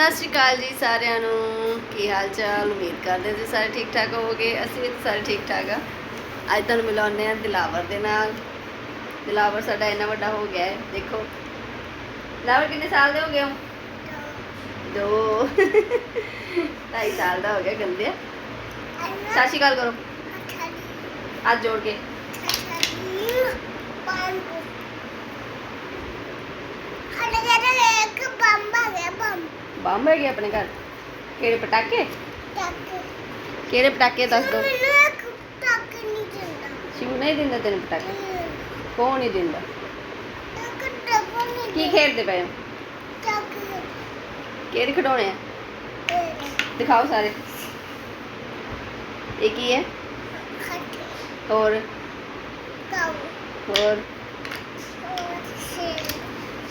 ਸਤਿ ਸ਼੍ਰੀ ਅਕਾਲ ਜੀ ਸਾਰਿਆਂ ਨੂੰ। ਕੀ ਹਾਲ ਚਾਲ? ਉਮੀਦ ਕਰਦੇ ਤੁਸੀਂ ਸਾਰੇ ਠੀਕ ਠਾਕ ਹੋਵੋਗੇ। ਅਸੀਂ ਵੀ ਸਾਰੇ ਠੀਕ ਠਾਕ ਆ। ਅੱਜ ਤੁਹਾਨੂੰ ਮਿਲਾਉਂਦੇ ਆ ਦਿਲਾਵਰ ਦੇ ਨਾਲ। ਦਿਲਾਵਰ ਸਾਡਾ ਇੰਨਾ ਵੱਡਾ ਹੋ ਗਿਆ ਹੈ, ਦੇਖੋ। ਦਿਲਾਵਰ ਕਿੰਨੇ ਸਾਲ ਦੇ ਹੋ ਗਏ ਹੋ? ਦੋ। ਢਾਈ ਸਾਲ ਦਾ ਹੋ ਗਿਆ ਗੰਦੇ। ਸਤਿ ਸ਼੍ਰੀ ਅਕਾਲ ਕਰੋ। ਅੱਜ ਜੋੜ ਕੇ। ਬੰਬ। ਹੈਗੇ ਆਪਣੇ ਘਰ। ਕਿਹੜੇ ਪਟਾਕੇ? ਕਿਹੜੇ ਪਟਾਕੇ ਦੱਸ ਦੋ। ਸ਼ਿਵ ਨਹੀਂ ਦਿੰਦਾ ਤੈਨੂੰ ਪਟਾਕੇ। ਕੌਣ ਨਹੀਂ ਦਿੰਦਾ? ਕੀ ਖੇਡਦੇ ਪਏ ਹੋ? ਕਿਹੜੇ ਖਿਡੌਣੇ ਆ? ਦਿਖਾਓ ਸਾਰੇ। ਇਹ ਕੀ ਹੈ? ਹੋਰ? ਹੋਰ?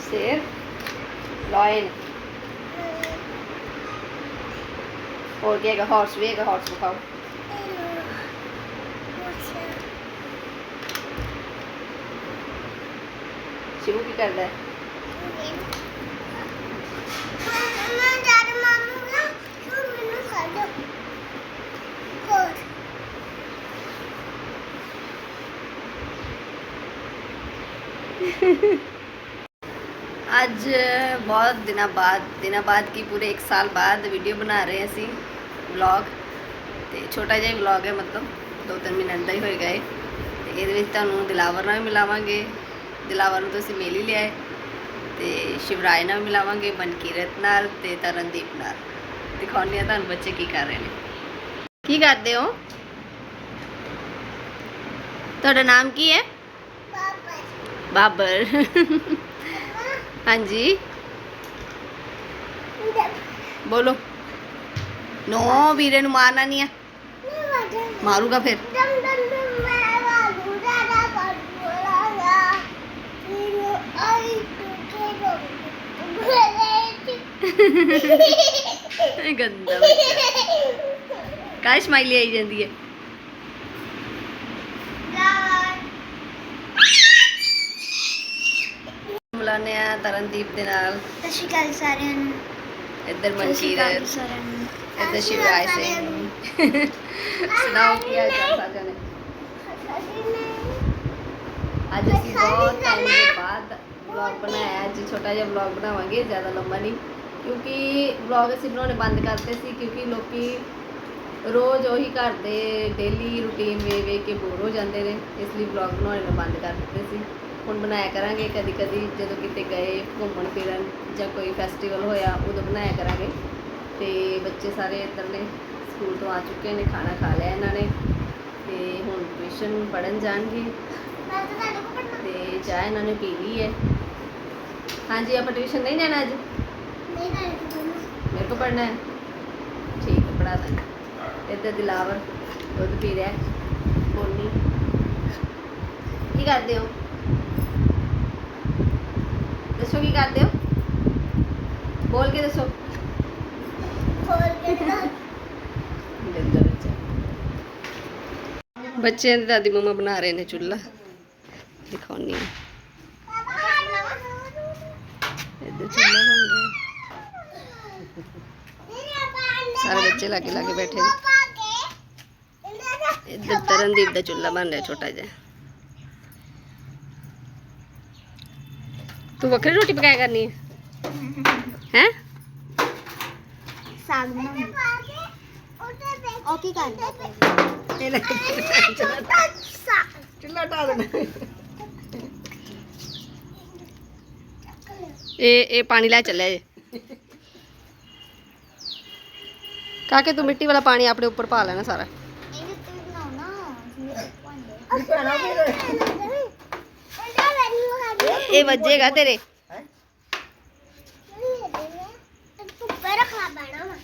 ਸ਼ੇਰ? ਲਾਇਨ। ਹੋਰ ਕੀ ਹੈਗਾ ਹਾਰਸ ਵੀ ਹੈਗਾ ਹਾਰਸ ਦਿਖਾਓ ਸ਼ਿਵੂ ਕੀ ਕਰਦਾ ਹੈ ਅੱਜ ਬਹੁਤ ਦਿਨਾਂ ਬਾਅਦ ਦਿਨਾਂ ਬਾਅਦ ਕੀ ਪੂਰੇ 1 ਸਾਲ ਬਾਅਦ ਵੀਡੀਓ ਬਣਾ ਰਹੇ ਅਸੀਂ ਵਲੌਗ ਤੇ ਛੋਟਾ ਜਿਹਾ ਵਲੌਗ ਹੈ ਮਤਲਬ 2-3 ਮਿੰਟ ਦਾ ਹੀ ਹੋਏਗਾ ਇਹ ਤੇ ਇਹਦੇ ਵਿੱਚ ਤੁਹਾਨੂੰ ਦਿਲਾਵਰ ਨਾਲ ਮਿਲਾਵਾਂਗੇ। ਦਿਲਾਵਰ ਨੂੰ ਤੁਸੀਂ ਮਿਲ ਹੀ ਲਿਆ ਹੈ। ਤੇ ਸ਼ਿਵਰਾਜ ਨਾਲ ਮਿਲਾਵਾਂਗੇ ਮਨਕੀਰਤ ਨਾਲ ਤੇ ਤਰਨਦੀਪ ਨਾਲ। ਦਿਖਾਉਂਦੇ ਆ ਤੁਹਾਨੂੰ ਬੱਚੇ ਕੀ ਕਰ ਰਹੇ ਨੇ। ਕੀ ਕਰਦੇ ਹੋ? ਤੁਹਾਡਾ ਨਾਮ ਕੀ ਹੈ? ਬਾਬਰ। ਹਾਂਜੀ। ਬੋਲੋ। ਨੋ ਵੀਰੇ ਨੂੰ ਮਾਰਨਾ ਨਹੀਂ ਆ। ਮਾਰੂਗਾ ਫਿਰ। ਗੰਦਾ ਬੱਚਾ। ਕਾਹ ਸਮਾਈਲੀ ਆਈ ਜਾਂਦੀ ਹੈ? ਮਿਲਾਨੇ ਆ ਤਰਨਦੀਪ ਦੇ ਨਾਲ। ਸਤਿ ਸ਼੍ਰੀ ਅਕਾਲ ਸਾਰਿਆਂ ਨੂੰ। ਇੱਧਰ ਸਤਿ ਸ਼੍ਰੀ ਅਕਾਲ ਮਨਕੀਰਤ ਸਾਰਿਆਂ ਨੂੰ। ਇੱਧਰ ਸ਼ਿਵਰਾਜ ਸਿੰਘ। ਸੁਣਾਓ ਕੀ ਹਾਲ ਚਾਲ ਸਾਰਿਆਂ ਨੇ ਅੱਜ ਅਸੀਂ ਬਹੁਤ ਟਾਈਮ ਦੇ ਬਾਅਦ ਵਲੌਗ ਬਣਾਇਆ ਹੈ। ਅੱਜ ਛੋਟਾ ਜਿਹਾ ਵਲੌਗ ਬਣਾਵਾਂਗੇ ਜ਼ਿਆਦਾ ਲੰਮਾ ਨਹੀਂ। ਕਿਉਂਕਿ ਵਲੌਗ ਅਸੀਂ ਬਣਾਉਣੇ ਬੰਦ ਕਰਤੇ ਸੀ ਕਿਉਂਕਿ ਲੋਕੀ ਰੋਜ਼ ਉਹੀ ਘਰ ਦੇ ਡੇਲੀ ਰੂਟੀਨ ਵੇ ਵੇ ਕੇ ਬੋਰ ਹੋ ਜਾਂਦੇ ਨੇ ਇਸ ਲਈ ਵਲੌਗ ਬਣਾਉਣੇ ਬੰਦ ਕਰ ਦਿੱਤੇ ਸੀ। ਹੁਣ ਬਣਾਇਆ ਕਰਾਂਗੇ ਕਦੀ ਕਦੀ ਜਦੋਂ ਕਿਤੇ ਗਏ ਘੁੰਮਣ ਫਿਰਨ ਜਾਂ ਕੋਈ ਫੈਸਟੀਵਲ ਹੋਇਆ, ਉਦੋਂ ਬਣਾਇਆ ਕਰਾਂਗੇ। ਤੇ ਬੱਚੇ ਸਾਰੇ ਇੱਧਰ ਨੇ ਸਕੂਲ ਤੋਂ ਆ ਚੁੱਕੇ ਨੇ, ਖਾਣਾ ਖਾ ਲਿਆ ਇਹਨਾਂ ਨੇ। ਤੇ ਹੁਣ ਟਿਊਸ਼ਨ ਪੜਨ ਜਾਣਗੇ। ਮੈਂ ਤੇ ਚਾਹ ਇਹਨਾਂ ਨੇ ਪੀ ਲਈ ਹੈ। ਹਾਂਜੀ, ਆਪਾਂ ਟਿਊਸ਼ਨ ਨਹੀਂ ਜਾਣਾ ਅੱਜ? ਨਹੀਂ ਕੋਲ ਪੜਨਾ ਮੇਰੇ ਕੋ ਪੜਨਾ ਹੈ। ਠੀਕ ਹੈ ਪੜਾ ਦਾਂਗੇ। ਇੱਧਰ ਦਿਲਾਵਰ ਦੁੱਧ ਪੀ ਰਿਹਾ ਹੈ। ਕੀ ਕਰਦੇ ਹੋ? ਦੱਸੋ ਕੀ ਕਰਦੇ ਹੋ? ਬੋਲ ਕੇ ਦੱਸੋ। ਬੱਚਿਆਂ ਦੀ ਦਾਦੀ ਮਮਾ ਬਣਾ ਰਹੇ ਨੇ ਚੁੱਲ੍ਹਾ। ਦਿਖਾਉਣੀ ਹੈ ਇੱਧਰ ਚੁੱਲ੍ਹਾ ਬਣ ਰਿਹਾ ਸਾਰੇ ਬੱਚੇ ਲਾਗੇ ਲਾਗੇ ਬੈਠੇ ਨੇ। ਇੱਧਰ ਤਰਨਦੀਪ ਦਾ ਚੁੱਲ੍ਹਾ ਬਣ ਰਿਹਾ ਛੋਟਾ ਜਿਹਾ। ਤੂੰ ਵੱਖਰੀ ਰੋਟੀ ਪਕਾਇਆ ਕਰਨੀ ਹੈ? ਹੈ? ਸਾਗ ਬਣਾਉਂਗੀ ਉਹ ਕੀ ਕਰਦਾ ਪਿਆ ਸਾਗ। ਚੁੱਲ੍ਹਾ ਢਾ ਦੇਣਾ ਇਹ ਇਹ ਪਾਣੀ ਲੈ ਚੱਲਿਆ ਜੇ। ਕਾਕੇ ਤੂੰ ਮਿੱਟੀ ਵਾਲਾ ਪਾਣੀ ਆਪਣੇ ਉੱਪਰ ਪਾ ਲੈਣਾ ਸਾਰਾ। ਇਹਦੇ ਤੇ ਬਣਾਓ ਨਾ ਭਾਂਡੇ ਇਹ ਵੱਜੇਗਾ ਤੇਰੇ ਧੁੱਪੇ ਰੱਖਣਾ ਪੈਣਾ ਵਾ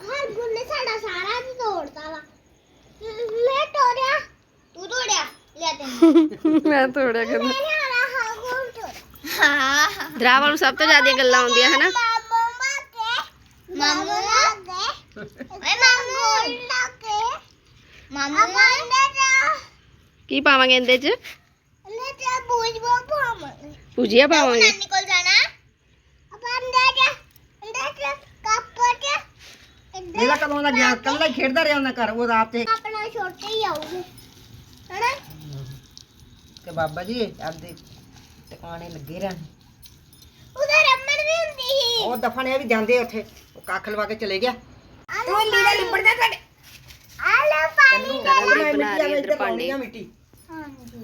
ਹਾਂ ਗੁੰਨੇ ਸਾਡਾ ਸਾਰਾ ਜੀ ਤੋੜਤਾ ਵਾ ਮੈਂ ਤੋੜਿਆ ਤੂੰ ਤੋੜਿਆ ਲੈ ਤੈਨੂੰ ਮੈਂ ਥੋੜਾ ਕਰ ਮੈਂ ਲਿਆਣਾ ਹਾਂ ਗੁੰਨ ਤੋੜ ਹਾਂ ਦਰਾਵਾਂ ਨੂੰ ਸਭ ਤੋਂ ਜ਼ਿਆਦਾ ਗੱਲਾਂ ਆਉਂਦੀਆਂ ਹਨਾ ਮਾਮੂ ਲਾਗੇ ਓਏ ਮਾਮੂ ਲਾਗੇ ਮਾਮੂ ਲਾਗੇ ਕੀ की पावे इन भुजिया पावे मिट्टी। ਹਾਂਜੀ।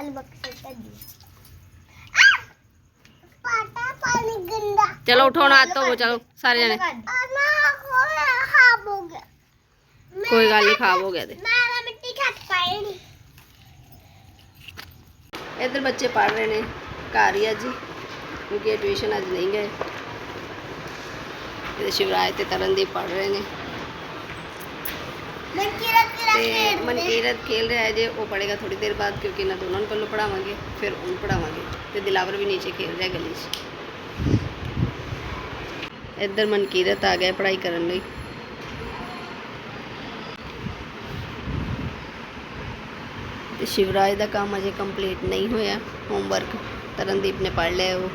ਅਲ ਬਕਸੇ ਕੱਢੀ ਪਾਟਾ ਪਾਣੀ ਗੰਦਾ। ਚਲੋ ਉਠੋ ਨਾ ਧੋ ਚਲੋ ਸਾਰੇ ਜਣੇ। ਅਮਾ ਖੋਇਆ ਖਾਬ ਹੋ ਗਿਆ। ਕੋਈ ਗੱਲ ਨਹੀਂ ਖਾਬ ਹੋ ਗਿਆ ਤੇ। ਮੈਂ ਤਾਂ ਮਿੱਟੀ ਖੱਟ ਪਾਈ ਨਹੀਂ ਇੱਧਰ ਬੱਚੇ ਪੜ ਰਹੇ ਨੇ ਘਰ ਹੀ ਅੱਜ ਕਿਉਂਕਿ ਟਿਊਸ਼ਨ ਅੱਜ ਨਹੀਂ ਗਏ। ਇਹ ਸ਼ਿਵਰਾਜ ਤੇ ਤਰਨਦੀਪ ਪੜ ਰਹੇ ਨੇ। ਤੇ ਮਨਕੀਰਤ ਖੇਲ ਰਿਹਾ ਹੈ ਜੇ ਉਹ ਪੜੇਗਾ ਥੋੜੀ ਦੇਰ ਬਾਅਦ ਕਿਉਂਕਿ ਇਹਨਾਂ ਦੋਨਾਂ ਨੂੰ ਪਹਿਲਾਂ ਪੜਾਵਾਂਗੇ ਫਿਰ ਉਹਨੂੰ ਪੜਾਵਾਂਗੇ ਤੇ ਦਿਲਾਵਰ ਵੀ ਨੀਚੇ ਖੇਲ ਰਿਹਾ ਗਲੀ 'ਚ। ਇੱਧਰ ਮਨਕੀਰਤ ਆ ਗਿਆ ਪੜ੍ਹਾਈ ਕਰਨ ਲਈ। ਤੇ ਸ਼ਿਵਰਾਜ ਦਾ ਕੰਮ ਅਜੇ ਕੰਪਲੀਟ ਨਹੀਂ ਹੋਇਆ ਹੋਮਵਰਕ ਤਰਨਦੀਪ ਨੇ ਪੜ੍ਹ ਲਿਆ ਉਹ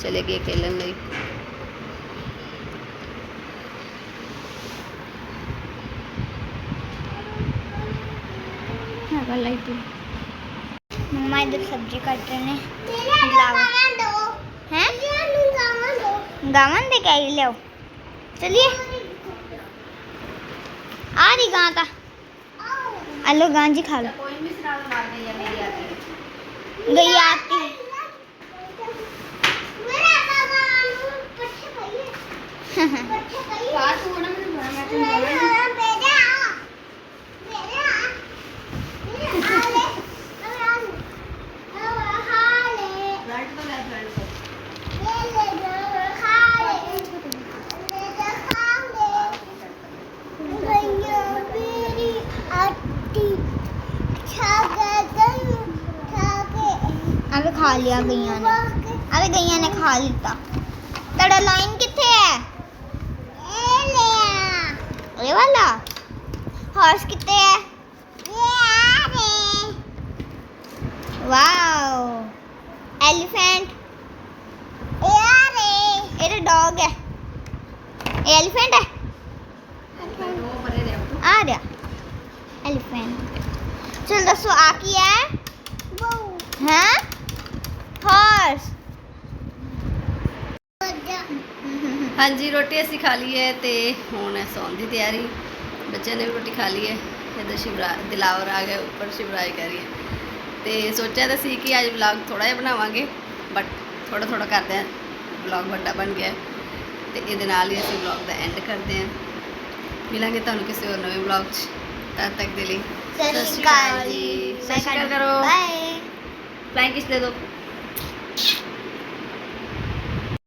ਚਲੇ ਗਏ ਖੇਲਣ ਲਈ। ਮੰਮਾ ਇਧਰ ਸਬਜ਼ੀ ਕੱਟ ਰਹੇ ਨੇ। ਗਾਵਾਂ ਦੋ। ਹੈ? ਨੂੰ ਗਾਵਾਂ ਦੋ। ਗਾਵਾਂ ਦੇ ਕੇ ਲਿਓ ਚਲਿਏ। ਆ ਰਹੀ ਗਾਂ ਤਾਂ। ਆਲੋ ਗਾਂ ਜੀ ਖਾ ਲਓ ਕੋਈ ਮਿਸਰਾਲ ਮਾਰ ਦੇ ਜਾਂ ਮੇਰੀ ਆਤੀ ਗਈ ਆਤੀ ਮੇਰਾ ਬਾਬਾ ਨੂੰ ਪੱਛੇ ਪਈਏ ਪੱਛੇ ਪਈਏ ਬਾਤ ਤੂੰ ਨਾ ਮੈਨੂੰ ਮੈਂ ਤੈਨੂੰ ਬੋਲਣਾ ਬੇਟਾ ਬੇਟਾ ਆ ਲੈ ਆ ਲੈ ਆ ਲੈ ਫਰੰਟ ਤੋਂ ਲੈ ਫਰੰਟ ਤੋਂ ਲੈ ਲੈ ਜਾ ਖਾ ਲੈ ਲੈ ਜਾ ਖਾ ਲੈ ਗਈਆਂ ਮੇਰੀ ਆਟੀ ਛਾਗਾ ਗਈ ਐਲੀਫੈਂਟ ਇਹ ਆ ਰੇ ਇਹ ਡੌਗ ਹੈ ਇਹ ਐਲੀਫੈਂਟ ਹੈ ਆ ਰਿਹਾ ਐਲੀਫੈਂਟ ਚਲ ਦੱਸੋ ਆ ਕੀ ਹੈ ਹਾਂ ਹਾਰਸ ਹਾਂਜੀ, ਰੋਟੀ ਅਸੀਂ ਖਾ ਲਈ ਹੈ ਤੇ ਹੁਣ ਸੌਣ ਦੀ ਤਿਆਰੀ। ਬੱਚਿਆਂ ਨੇ ਵੀ ਰੋਟੀ ਖਾ ਲਈ ਹੈ ਇੱਧਰ ਸ਼ਿਵਰਾ ਦਿਲਾਵਰ ਆ ਗਿਆ, ਉੱਪਰ ਸ਼ਿਵਰਾਜ ਕਰ ਹੈ। ਤੇ ਸੋਚਿਆ ਤਾਂ ਸੀ ਕਿ ਅੱਜ ਵਲੌਗ ਥੋੜਾ ਜਿਹਾ ਬਣਾਵਾਂਗੇ ਬਟ ਥੋੜਾ ਥੋੜਾ ਕਰਦੇ ਹਾਂ ਵਲੌਗ ਵੱਡਾ ਬਣ ਗਿਆ। ਤੇ ਇਹਦੇ ਨਾਲ ਹੀ ਅਸੀਂ ਵਲੌਗ ਦਾ ਐਂਡ ਕਰਦੇ ਹਾਂ। ਮਿਲਾਂਗੇ ਤੁਹਾਨੂੰ ਕਿਸੇ ਹੋਰ ਨਵੇਂ ਵਲੌਗ 'ਚ। ਤਦ ਤੱਕ ਦੇ ਲਈ ਸਤਿ ਸ਼੍ਰੀ ਅਕਾਲ ਜੀ। ਸਤਿ ਸ਼੍ਰੀ ਅਕਾਲ ਕਰੋ। ਬਾਏ ਫਲਾਈਂਗ ਕਿਸ ਦੇ ਦੋ